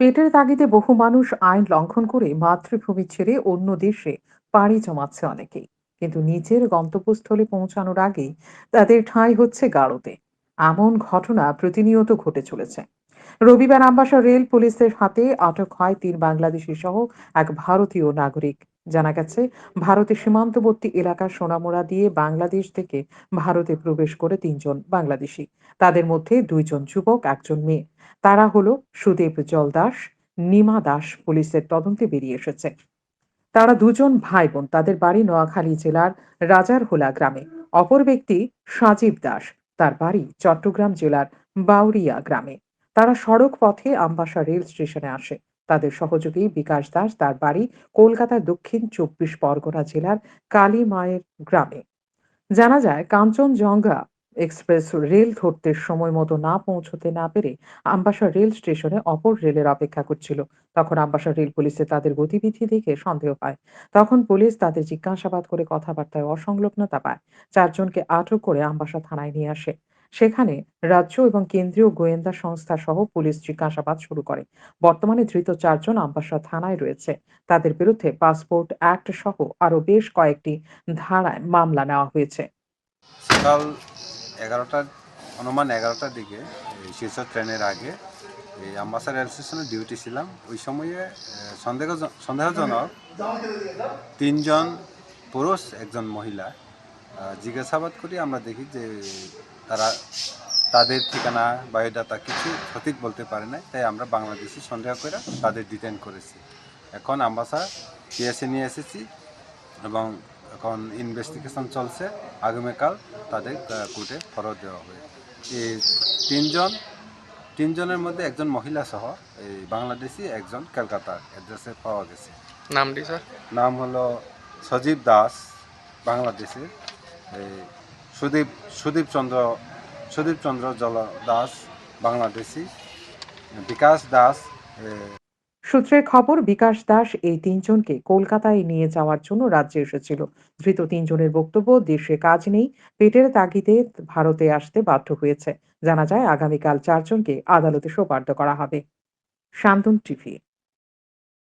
পেটের তাগিদে বহু মানুষ আইন লঙ্ঘন করে মাতৃভূমি ছেড়ে অন্য দেশে পাড়ি জমাচ্ছে অনেকেই। কিন্তু নিজের গন্তব্যস্থলে পৌঁছানোর আগেই তাদের ঠাঁই হচ্ছে গাড়োতে এমন ঘটনা প্রতিনিয়ত ঘটে চলেছে। রবিবার আমবাসা রেল পুলিশের হাতে আটক হয় তিন বাংলাদেশি সহ এক ভারতীয় নাগরিক। জানা গেছে, ভারতের সীমান্তবর্তী এলাকার সোনামোড়া দিয়ে বাংলাদেশ থেকে ভারতে প্রবেশ করে তিনজন বাংলাদেশি। তাদের মধ্যে দুইজন যুবক, একজন মেয়ে। তারা হলো সুদেব জলদাস নিমা দাস পুলিশের তদন্তে বেরিয়ে এসেছে। তারা দুজন ভাই বোন তাদের বাড়ি নোয়াখালী জেলার রাজারহোলা গ্রামে। অপর ব্যক্তি সাজীব দাস। তার বাড়ি চট্টগ্রাম জেলার বাউরিয়া গ্রামে। তারা সড়ক পথে আমবাসা রেল স্টেশনে আসে। তাদের সহযোগী বিকাশ দাস তার বাড়ি কলকাতার দক্ষিণ চব্বিশ পরগনা জেলার কালীমায়ের গ্রামে। জানা যায়, কাঞ্চনজঙ্ঘা এক্সপ্রেস রেল ধরতে সময় মতো না পৌঁছতে না পেরে আমবাসা রেল স্টেশনে অপর রেলের অপেক্ষা করছিল। তখন আমবাসা রেল পুলিশে তাদের গতিবিধি দেখে সন্দেহ হয়। তখন পুলিশ তাদের জিজ্ঞাসাবাদ করে কথাবার্তায় অসংলগ্নতা পায়। চারজনকে আটক করে আমবাসা থানায় নিয়ে আসে। সেখানে রাজ্য এবং কেন্দ্রীয় গোয়েন্দা সংস্থা সহ পুলিশ জিজ্ঞাসাবাদ শুরু করে। বর্তমানে ধৃত চারজন আমবাসা থানায় রয়েছে। তাদের বিরুদ্ধে পাসপোর্ট অ্যাক্ট সহ আরও বেশ কয়েকটি ধারায় মামলা নেওয়া হয়েছে। সকাল এগারোটার অনুমান এগারোটার দিকে শীর্ষ ট্রেনের আগে এই আম্বাসা রেল স্টেশনে ডিউটি ছিলাম। ওই সময়ে সন্দেহ সন্দেহজনক তিনজন পুরুষ, একজন মহিলা জিজ্ঞাসাবাদ করি, আমরা দেখি যে তারা তাদের ঠিকানা বায়োডাটা কিছু সঠিক বলতে পারে না তাই আমরা বাংলাদেশি সন্দেহ করে তাদের ডিটেন করেছি। এখন আম্বাসা পিএসএ নিয়ে এসেছি এবং এখন ইনভেস্টিগেশন চলছে। আগামীকাল তাদের কোর্টে ফরত দেওয়া হবে। এই তিনজন তিনজনের মধ্যে একজন মহিলা সহ এই বাংলাদেশি একজন কলকাতার অ্যাড্রেসে পাওয়া গেছে। নামটি স্যার? নাম হলো সজীব দাস বাংলাদেশের এই সুদীপ সুদীপ চন্দ্র সুদীপ চন্দ্র জল দাস, বাংলাদেশি। বিকাশ দাস সূত্রের খবর, বিকাশ দাস এই তিনজনকে কলকাতায় নিয়ে যাওয়ার জন্য রাজ্যে এসেছিল। ধৃত তিনজনের বক্তব্য, দেশে কাজ নেই, পেটের তাগিদে ভারতে আসতে বাধ্য হয়েছে। জানা যায়, আগামীকাল চারজনকে আদালতে সোপার্দ করা হবে। শান্তন টিভি।